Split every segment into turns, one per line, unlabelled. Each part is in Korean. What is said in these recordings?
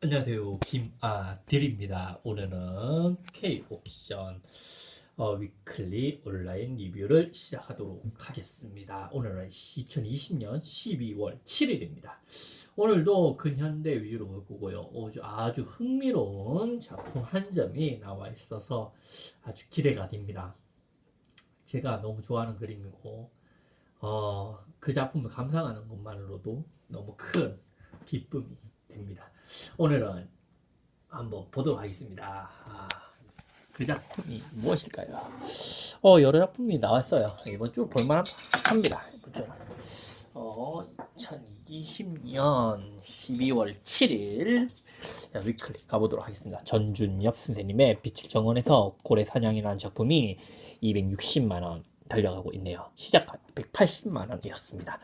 안녕하세요. 김아들입니다. 오늘은 K-옵션 어, 위클리 온라인 리뷰를 시작하도록 하겠습니다. 오늘은 2020년 12월 7일입니다. 오늘도 근현대 위주로 볼 거고요. 아주, 아주 흥미로운 작품 한 점이 나와 있어서 아주 기대가 됩니다. 제가 너무 좋아하는 그림이고 어, 그 작품을 감상하는 것만으로도 너무 큰 기쁨이 됩니다. 오늘은 한번 보도록 하겠습니다. 아, 그 작품이 무엇일까요? 어, 여러 작품이 나왔어요. 이번 주 볼만합니다. 이번 주는. 어, 2020년 12월 7일 위클리 가보도록 하겠습니다. 전준엽 선생님의 빛을 정원에서 고래 사냥이라는 작품이 260만 원 달려가고 있네요. 시작한 180만 원이었습니다.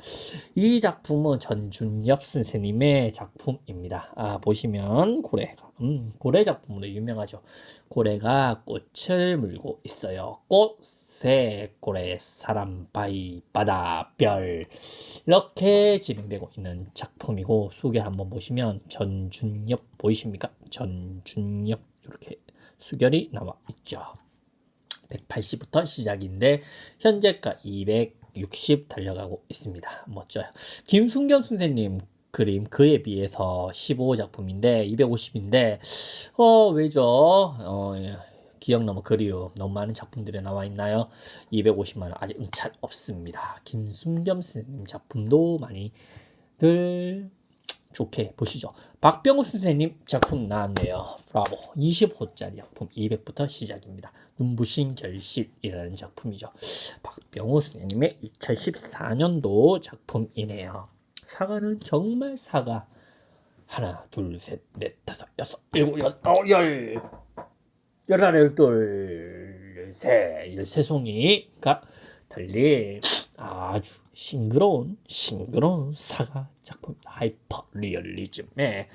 이 작품은 전준엽 선생님의 작품입니다. 아, 보시면 고래가 음, 고래 작품으로 유명하죠. 고래가 꽃을 물고 있어요. 꽃 새 고래 사람 바위 바다 별 이렇게 진행되고 있는 작품이고 수계 한번 보시면 전준엽 보이십니까? 전준엽 이렇게 수결이 나와 있죠. 180부터 시작인데 현재가 260 달려가고 있습니다. 멋져요. 김순겸 선생님 그림 그에 비해서 15작품인데 250인데 어 왜죠? 어 예. 기억 너무 그리움 너무 많은 작품들이 나와 있나요? 250만 원 아직 응찰 없습니다. 김순겸 선생님 작품도 많이들 좋게 보시죠. 박병호 선생님 작품 나왔네요. 브라보 25호짜리 작품 200부터 시작입니다. 눈부신 결실이라는 작품이죠. 박병호 선생님의 2014년도 작품이네요. 사과는 정말 사과. 하나, 둘, 셋, 넷, 다섯, 여섯, 일곱, 여덟, 아홉, 열, 열하나, 열둘, 열세, 열세 송이가 달린 아주 싱그러운 싱그러운 사과 작품 하이퍼 리얼리즘의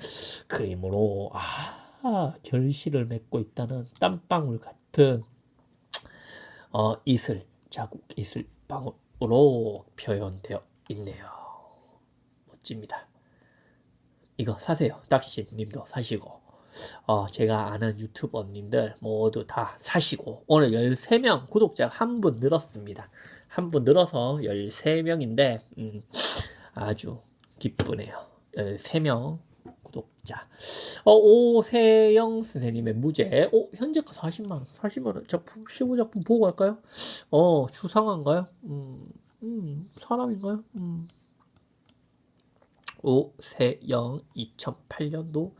그림으로 아 결실을 맺고 있다는 땀방울 같은 어 이슬 자국 이슬 방울로 표현되어 있네요. 멋집니다. 이거 사세요. 닥신님도 사시고. 어, 제가 아는 유튜버님들 모두 다 사시고 오늘 13명 구독자가 한분 늘었습니다. 한 분 늘어서 13명인데 음, 아주 기쁘네요. 13명 구독자. 어, 오세영 선생님의 무죄. 어, 현재가 40만 원. 40만 원. 작품 15작품 보고 갈까요? 어, 추상한가요? 음, 음, 사람인가요? 음. 오세영 2008년도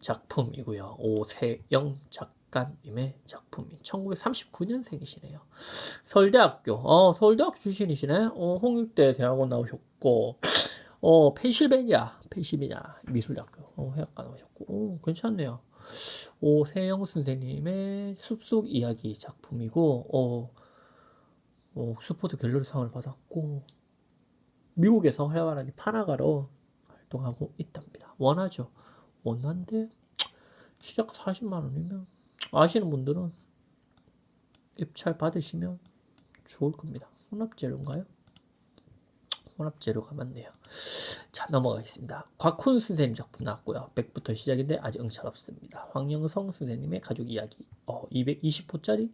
작품이고요. 오세영 작 가님의 작품이 1939년생이시네요. 서울대학교, 어, 서울대학교 출신이시네. 어, 홍익대 대학원 나오셨고, 어, 펜실베니아, 펜실베니아 미술학교, 어, 해학과 나오셨고, 오, 괜찮네요. 오세영 선생님의 숲속 이야기 작품이고, 어, 어, 옥스퍼드 갤러리상을 받았고, 미국에서 활발하게 파나가로 활동하고 있답니다. 원하죠. 원한데 시작 40만 원이면 아시는 분들은 입찰 받으시면 좋을 겁니다. 혼합재료인가요? 혼합재료가 맞네요. 자 넘어가겠습니다. 곽훈 선생님 작품 나왔고요. 100부터 시작인데 아직 응찰 없습니다. 황영성 선생님의 가족 이야기 어, 220호짜리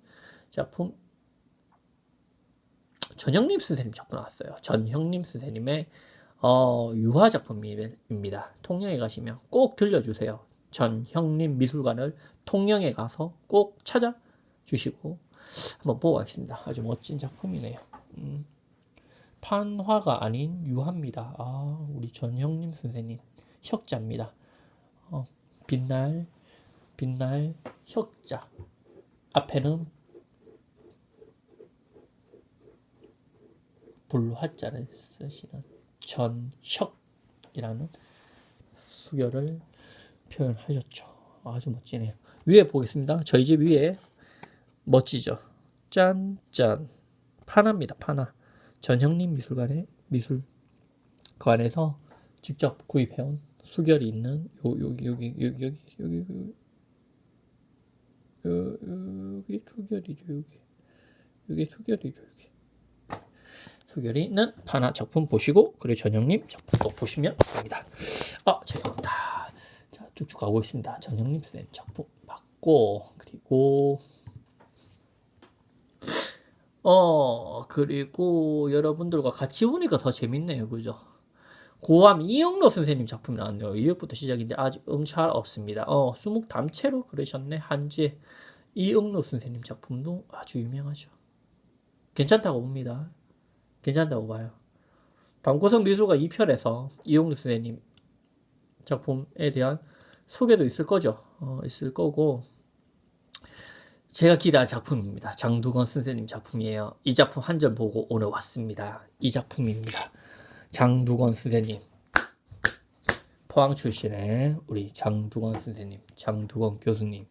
작품 전형림 선생님 작품 나왔어요. 전형림 선생님의 어, 유화 작품입니다. 통영에 가시면 꼭 들려주세요. 전형림 미술관을 통영에 가서 꼭 찾아주시고 한번 보고 가겠습니다. 아주 멋진 작품이네요. 음, 판화가 아닌 유화입니다. 아, 우리 전형림 선생님 혁자입니다. 어, 빛날 빛날 혁자 앞에는 불화자를 쓰시는 전혁이라는 수결을 표현하셨죠. 아주 멋지네요. 위에 보겠습니다. 저희 집 위에 멋지죠. 짠 짠 파나입니다. 파나 전형님 미술관의 미술관에서 직접 구입해온 수결이 있는 요 여기 여기 여기 여기 여기 여기 수결이죠 여기 여기 수결이죠 여기 수결이 있는 파나 작품 보시고 그리고 전형님 작품도 보시면 됩니다. 아 죄송합니다. 자 쭉쭉 가고 있습니다. 전형님 선생님 작품 봤고 그리고 어 그리고 여러분들과 같이 보니까 더 재밌네요, 그죠? 고함 이영로 선생님 작품이 나왔네요. 2월부터 시작인데 아직 응찰 없습니다. 어 수묵 담채로 그러셨네 한지 이영로 선생님 작품도 아주 유명하죠. 괜찮다고 봅니다. 괜찮다고 봐요. 방구석 미술가 2편에서 이용루 선생님 작품에 대한 소개도 있을 거죠. 어, 있을 거고 제가 기대한 작품입니다. 장두건 선생님 작품이에요. 이 작품 한 점 보고 오늘 왔습니다. 이 작품입니다. 장두건 선생님 포항 출신의 우리 장두건 선생님, 장두건 교수님,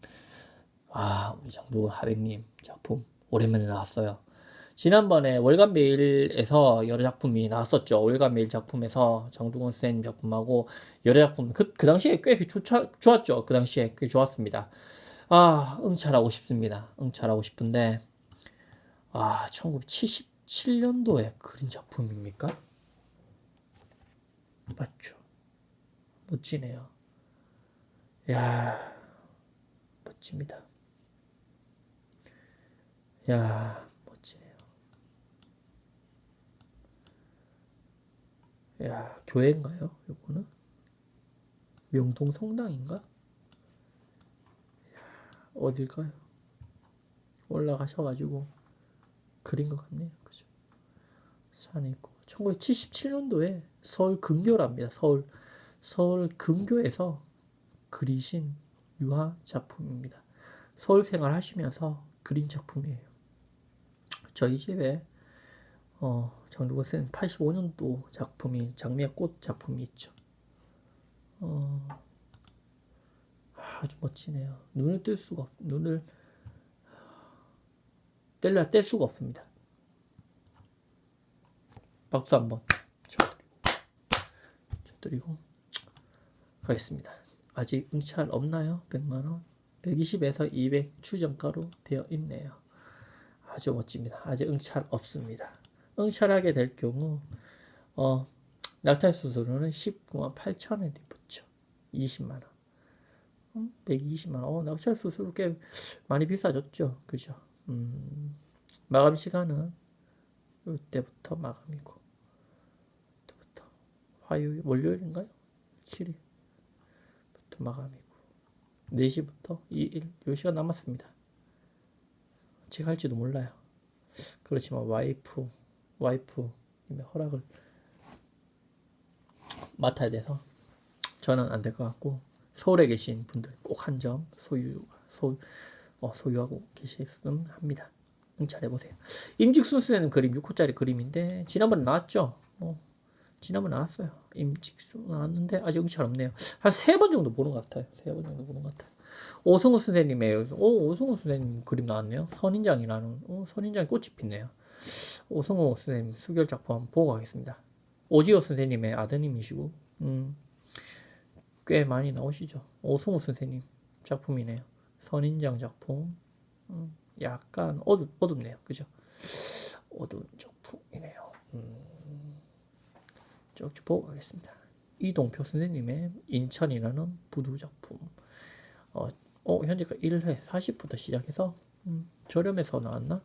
아 우리 장두건 하백님 작품 오랜만에 나왔어요. 지난번에 월간 메일에서 여러 작품이 나왔었죠. 월간 메일 작품에서 장두건 선생님 작품하고 여러 작품 그, 그 당시에 꽤 좋, 좋았죠. 그 당시에 꽤 좋았습니다. 아 응찰하고 싶습니다. 응찰하고 싶은데 아 1977년도에 그린 작품입니까? 맞죠. 멋지네요. 야 멋집니다. 야 멋지네요. 야 교회인가요? 요거는 명동 성당인가? 야, 어딜까요? 올라가셔가지고 그린 것 같네요. 그죠? 산에 있고 1977년도에 서울 근교랍니다. 서울 서울 근교에서 그리신 유화 작품입니다. 서울 생활 하시면서 그린 작품이에요. 저희 집에 어, 정두건 쌤 85년도 작품이 장미의 꽃 작품이 있죠. 어, 아주 멋지네요. 눈을 뗄 수가 없, 눈을 뗄라 뗄 수가 없습니다. 박수 한번 쳐드리고 가겠습니다. 아직 응찰 없나요? 100만 원, 120에서 200 추정가로 되어 있네요. 아주 멋집니다. 아직 응찰 없습니다. 응찰하게 될 경우 어, 낙찰 수수료는 19만 8천 원이 붙죠. 20만 원. 음, 120만 원. 어, 낙찰 수수료 꽤 많이 비싸졌죠. 그죠? 음, 마감 시간은 이때부터 마감이고 이때부터 화요일, 월요일인가요? 7일부터 마감이고 4시부터 2일 요 시간 남았습니다. 제가 할지도 몰라요. 그렇지만 와이프 와이프님의 허락을 맡아야 돼서 저는 안 될 것 같고 서울에 계신 분들 꼭 한 점 소유 소 어, 소유하고 계시으면 합니다. 응찰해 보세요. 임직순 선생님 그림 6호짜리 그림인데 지난번에 나왔죠. 어, 지난번에 나왔어요. 임직순 나왔는데 아직 응찰 없네요. 한 세 번 정도 보는 것 같아요. 세 번 정도 보는 것 같아요. 오승우 선생님의 오 오승우 선생님 그림 나왔네요. 선인장이라는 어, 선인장이 꽃이 피네요. 오승우 선생님 수결 작품 보고 가겠습니다. 오지호 선생님의 아드님이시고 음, 꽤 많이 나오시죠. 오승우 선생님 작품이네요. 선인장 작품 음, 약간 어둡, 어둡네요. 그죠? 어두운 작품이네요. 음, 쭉쭉 보고 가겠습니다. 이동표 선생님의 인천이라는 부두 작품 어, 어 현재까지 1회 40부터 시작해서 음, 저렴해서 나왔나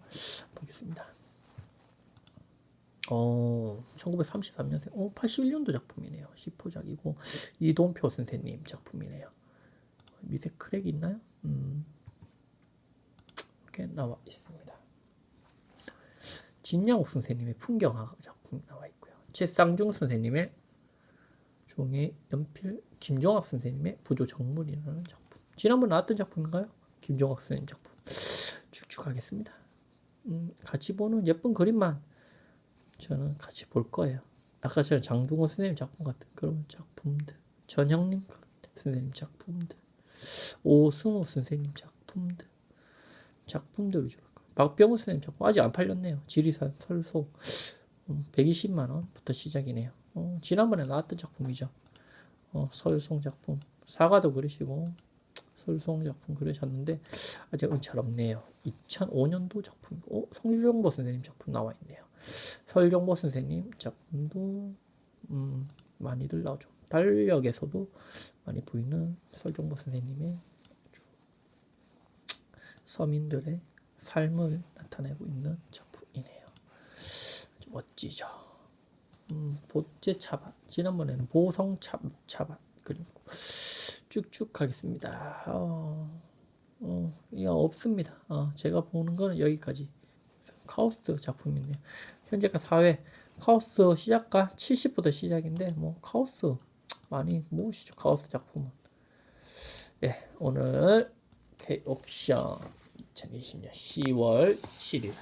보겠습니다. 어, 1933년생, 어, 81년도 작품이네요. 10호작이고, 이동표 선생님 작품이네요. 밑에 크랙이 있나요? 음, 이렇게 나와 있습니다. 진양욱 선생님의 풍경학 작품 나와 있고요. 최쌍중 선생님의 종의 연필, 김종학 선생님의 부조 정물이라는 작품. 지난번 나왔던 작품인가요? 김종학 선생님 작품. 쭉쭉 하겠습니다. 음, 같이 보는 예쁜 그림만 저는 같이 볼 거예요. 아까 전에 장동건 선생님 작품 같은 그런 작품들, 전형님 선생님 작품들, 오승호 선생님 작품들, 작품들 위주로 박병호 선생님 작품 아직 안 팔렸네요. 지리산 설소 음, 120만 원부터 시작이네요. 어, 지난번에 나왔던 작품이죠. 어, 설송 작품 사과도 그리시고 설송 작품 그러셨는데 아직 응찰 없네요. 2005년도 작품이고 어, 성일정보 선생님 작품 나와 있네요. 설정보 선생님 작품도 음, 많이들 나오죠. 달력에서도 많이 보이는 설종보 선생님의 서민들의 삶을 나타내고 있는 작품이네요. 멋지죠. 음, 보제 차밭 지난번에는 보성 차, 차밭 그리고 쭉쭉 가겠습니다. 어, 어, 이거 없습니다. 어, 제가 보는 거는 여기까지. 카오스 작품이네요. 현재가 4회 카오스 시작가 70부터 시작인데 뭐 카오스 많이 모으시죠. 카오스 작품은. 예, 오늘 K 옥션 2020년 10월 7일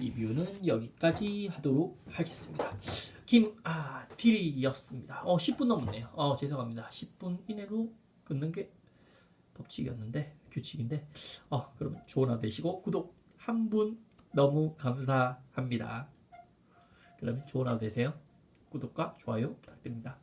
리뷰는 여기까지 하도록 하겠습니다. 김아 딜이었습니다. 어 10분 넘었네요. 어 죄송합니다. 10분 이내로 끊는 게 법칙이었는데 규칙인데 어 그러면 좋은 하루 되시고 구독 한분 너무 감사합니다. 그러면 좋은 하루 되세요. 구독과 좋아요 부탁드립니다.